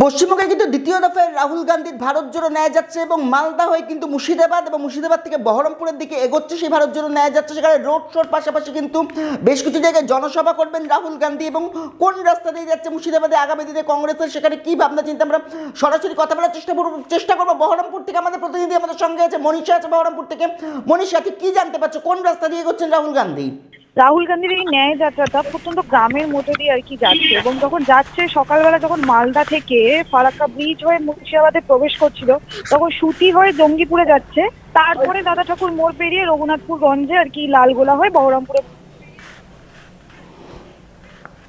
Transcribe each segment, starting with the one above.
পশ্চিমবঙ্গে কিন্তু দ্বিতীয় দফায় রাহুল গান্ধীর ভারত জোড়ো ন্যায় যাচ্ছে এবং মালদা হয়ে কিন্তু মুর্শিদাবাদ এবং মুর্শিদাবাদ থেকে বহরমপুরের দিকে এগোচ্ছে সেই ভারত জোড়ো ন্যায় যাচ্ছে। সেখানে রোড শোর পাশাপাশি কিন্তু বেশ কিছু জায়গায় জনসভা করবেন রাহুল গান্ধী এবং কোন রাস্তা দিয়ে যাচ্ছে মুর্শিদাবাদে আগামী দিনে কংগ্রেসের? সেখানে কি ভাবনা, চিন্তা আমরা সরাসরি কথা বলার চেষ্টা করব চেষ্টা করব। বহরমপুর থেকে আমাদের প্রতিনিধি আমাদের সঙ্গে আছে, মনীষা আছে বহরমপুর থেকে। মনীষা কি জানতে পারছ? কোন রাস্তা দিয়ে এগোচ্ছেন রাহুল গান্ধী? রাহুল গান্ধীর এই ন্যায় যাত্রাটা প্রত্যন্ত গ্রামের মধ্যে দিয়ে আর কি যাচ্ছে এবং যখন যাচ্ছে সকালবেলা যখন মালদা থেকে ফারাক্কা ব্রিজ হয়ে মুর্শিদাবাদে প্রবেশ করছিল, তখন সুতি হয়ে জঙ্গিপুরে যাচ্ছে। তারপরে দাদা ঠাকুর মোড় পেরিয়ে রঘুনাথপুর গঞ্জে আর কি লালগোলা হয়ে বহরমপুরে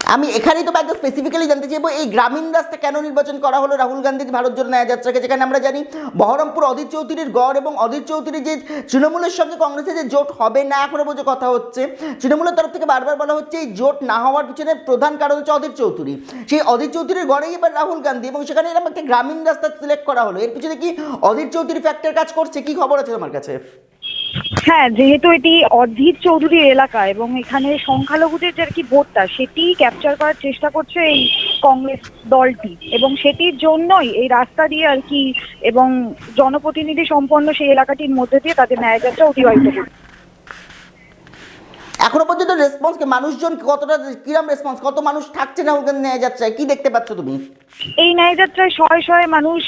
আমি এখানেই তো একদম স্পেসিফিক্যালি জানতে চাইব, এই গ্রামীণ রাস্তা কেন নির্বাচন করা হলো? রাহুল গান্ধীর ভারত জোড়ো ন্যায় যাত্রাকে যেখানে আমরা জানি, বহরমপুর অধীর চৌধুরীর গড় এবং অধীর চৌধুরী যে তৃণমূলের সঙ্গে কংগ্রেসের যে জোট হবে না এখনও পর্যন্ত কথা হচ্ছে। তৃণমূলের তরফ থেকে বারবার বলা হচ্ছে, এই জোট না হওয়ার পিছনে প্রধান কারণ হচ্ছে অধীর চৌধুরী। সেই অধীর চৌধুরীর গড়েই এবার রাহুল গান্ধী এবং সেখানে এরকম একটা গ্রামীণ রাস্তা সিলেক্ট করা হলো। এর পিছনে কি অধীর চৌধুরী ফ্যাক্টর কাজ করছে? কি খবর আছে তোমার কাছে? হ্যাঁ যেহেতু এটি অধীর চৌধুরীর এলাকা এবং এখানে সংখ্যালঘুদের যে আর কি ভোটটা সেটি ক্যাপচার করার চেষ্টা করছে এই কংগ্রেস দলটি এবং সেটির জন্যই এই রাস্তা দিয়ে আর কি এবং জনপ্রতিনিধি সম্পন্ন সেই এলাকাটির মধ্যে দিয়ে তাদের ন্যায়যাত্রা অতিবাহিত করছে। এখনও পর্যন্ত রেসপন্স মানুষজন কতটা কিরম রেসপন্স কত মানুষ থাকছে রাহুল গান্ধী ন্যায় যাত্রায়? কি দেখতে পাচ্ছ তুমি? এই ন্যায়যাত্রায় শয়ে শয়ে মানুষ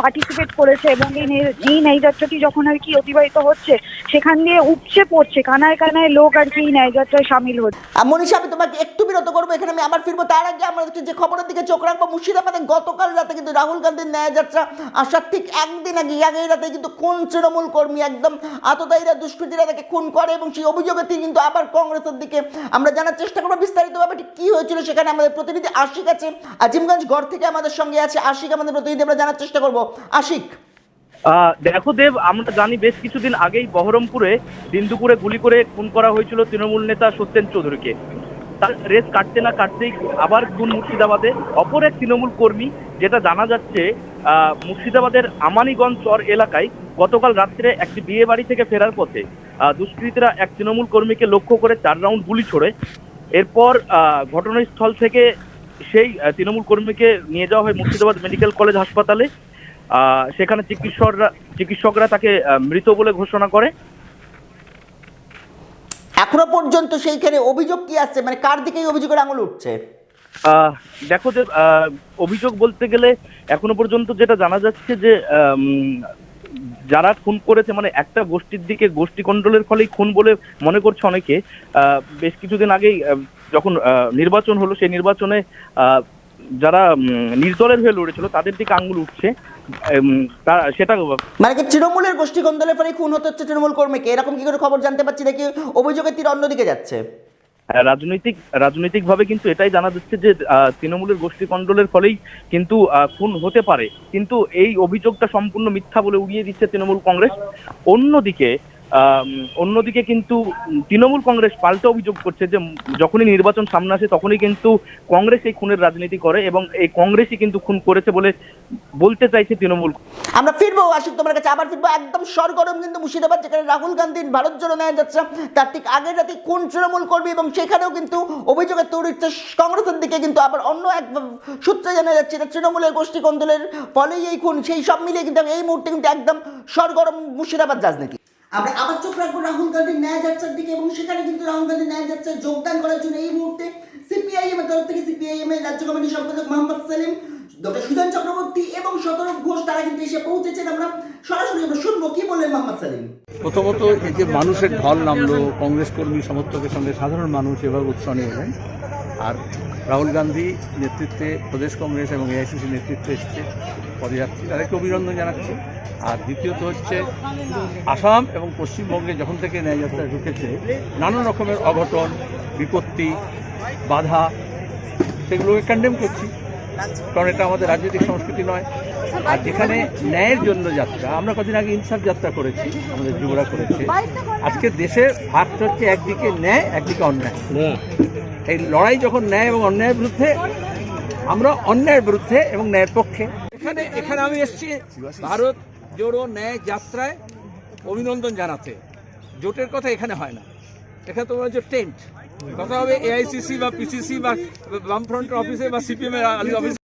পার্টিসিপেট করেছে এবং এই ন্যায়- এই ন্যায়যাত্রাটি যখন আর কি অতিবাহিত হচ্ছে সেখান দিয়ে উপচে পড়ছে কানায় কানায় লোক আর কি এই ন্যায়যাত্রায় সামিল হচ্ছে। মনীষা আমি তোমাকে একটু বিরত করব এখানে আমি আবার ফিরবো। তার আগে আমরা যে খবরের দিকে চোখ রাখব মুর্শিদাবাদে গতকাল রাতে কিন্তু রাহুল গান্ধীর ন্যায় যাত্রা আসার ঠিক একদিন আগে আগেই রাতে কিন্তু কোন তৃণমূল কর্মী একদম আততায়ীরা দুষ্কৃতীরা তাকে খুন করে এবং সেই অভিযোগে তিনি কিন্তু আবার কংগ্রেসের দিকে আমরা জানার চেষ্টা করব বিস্তারিতভাবে ঠিক কি হয়েছিল সেখানে আমাদের প্রতিনিধি আশিক আছে। আজিমগঞ্জ গড় থেকে আমাদের সঙ্গে আছে আশিক, আমাদের প্রতিনিধি, আমরা জানার চেষ্টা করব। আশিক। দেখো দেব, আমরা জানি বেশ কিছুদিন আগেই বহরমপুরে দিন দুপুরে গুলি করে খুন করা হয়েছিল তৃণমূল নেতা সত্যেন চৌধুরীকে। তার রেস কাটতে না কাটতেই আবার খুন মুর্শিদাবাদে। অপর এক তৃণমূল কর্মী, যেটা জানা যাচ্ছে মুর্শিদাবাদের আমানিগঞ্জ চর এলাকায় গতকাল রাত্রে একটি বিয়ে বাড়ি থেকে ফেরার পথে। দুষ্কৃতীরা এক তৃণমূল কর্মীকে লক্ষ্য করে চার রাউন্ড গুলি ছোড়ে। এরপর ঘটনাস্থল থেকে সেই তৃণমূল কর্মীকে নিয়ে যাওয়া হয় মুর্শিদাবাদ মেডিকেল কলেজ হাসপাতালে। সেখানে চিকিৎসকরা চিকিৎসকরা তাকে মৃত বলে ঘোষণা করে। এখনও পর্যন্ত সেইখানে অভিযোগ কি আসছে? মানে কার দিকে অভিযোগের আঙুল উঠছে? আহ, দেখো যে আহ, অভিযোগ বলতে গেলে এখনও পর্যন্ত যেটা জানা যাচ্ছে যে যারা খুন করেছে মানে একটা গোষ্ঠীর দিকে গোষ্ঠী কন্ট্রোলের ফলেই খুন বলে মনে করছে অনেকে বেশ কিছুদিন আগেই যখন নির্বাচন হলো, সেই নির্বাচনে যারা নির্দলের হয়ে লড়েছিল, তাদের দিকে আঙ্গুল উঠছে সেটা মানে তৃণমূলের গোষ্ঠী কন্দলের ফলে খুন হতে হচ্ছে তৃণমূল কর্মীকে? এরকম কি করে খবর জানতে পারছি নাকি? অভিযোগের তীর অন্যদিকে যাচ্ছে। রাজনৈতিক রাজনৈতিক ভাবে কিন্তু এটাই জানা যাচ্ছে যে তৃণমূলের গোষ্ঠী কন্ট্রোলের ফলেই কিন্তু খুন হতে পারে। কিন্তু এই অভিযোগটা সম্পূর্ণ মিথ্যা বলে উড়িয়ে দিচ্ছে তৃণমূল কংগ্রেস। অন্যদিকে অন্যদিকে কিন্তু তৃণমূল কংগ্রেস পাল্টা অভিযোগ করছে যে যখনই নির্বাচন সামনে আসে তখনই কিন্তু কংগ্রেস এই খুনের রাজনীতি করে এবং এই কংগ্রেসই কিন্তু খুন করেছে বলে বলতে চাইছে তৃণমূল। আমরা ফিরবো, আশিক, তোমার কাছে আবার ফিরবো। একদম সরগরম কিন্তু মুর্শিদাবাদ, যেখানে রাহুল গান্ধীর ভারত জোড়ো ন্যায় যাচ্ছে তার ঠিক আগের রাতে কোন তৃণমূল কর্মী এবং সেখানেও কিন্তু অভিযোগের তৈরি কংগ্রেসের দিকে কিন্তু আবার অন্য এক সূত্রে জানা যাচ্ছে এটা তৃণমূলের গোষ্ঠী কন্দলের ফলেই এই খুন। সেই সব মিলিয়ে কিন্তু এই মুহূর্তে কিন্তু একদম সরগরম মুর্শিদাবাদ রাজনীতি। আমরা আবার চোখ রাখব রাহুল গান্ধীর ন্যায় যাত্রার দিকে এবং সেখানে কিন্তু রাহুল গান্ধীর ন্যায় যাত্রায় যোগদান করার জন্য এই মুহূর্তে সিপিআইএম এর তরফ থেকে সিপিআইএম এর রাজ্য কমিটির সম্পাদক মোহাম্মদ সেলিম, ডক্টর চক্রবর্তী এবং শতরূপ ঘোষ, তারা কিন্তু এসে পৌঁছেছেন। আমরা সরাসরি আমরা শুনব কি বললেন মোহাম্মদ সেলিম? প্রথমত এই যে মানুষের ঢল নামলো, কংগ্রেস কর্মী সমর্থকের সঙ্গে সাধারণ মানুষ এভাবে উৎসাহ এলেন। আর রাহুল গান্ধী নেতৃত্বে প্রদেশ কংগ্রেস এবং এআইসিসি নেতৃত্বে এসছে পদযাত্রী। তাদেরকে অভিনন্দন জানাচ্ছি। আর দ্বিতীয়ত হচ্ছে আসাম এবং পশ্চিমবঙ্গে যখন থেকে ন্যায়যাত্রা ঢুকেছে নানান রকমের অঘটন, বিপত্তি, বাধা, সেগুলোকে কন্ডেম করছি। কারণ এটা আমাদের রাজনৈতিক সংস্কৃতি নয়। আর যেখানে ন্যায়ের জন্য যাত্রা আমরা কদিন আগে ইনসাফ যাত্রা করেছি আমাদের যুবরা করেছে। আজকে দেশের ভাগটা হচ্ছে একদিকে ন্যায় একদিকে অন্যায়। এই লড়াই যখন ন্যায় এবং অন্যায়ের বিরুদ্ধে আমরা অন্যায়ের বিরুদ্ধে এবং ন্যায়ের পক্ষে। এখানে এখানে আমি এসেছি ভারত জোড়ো ন্যায় যাত্রায় অভিনন্দন জানাতে। জোটের কথা এখানে হয় না। এখানে তোমার হচ্ছে টেন্ট। কথা হবে এআইসিসি বা পিসিসি বা বামফ্রন্টের অফিসে বা সিপিএম এর অফিসে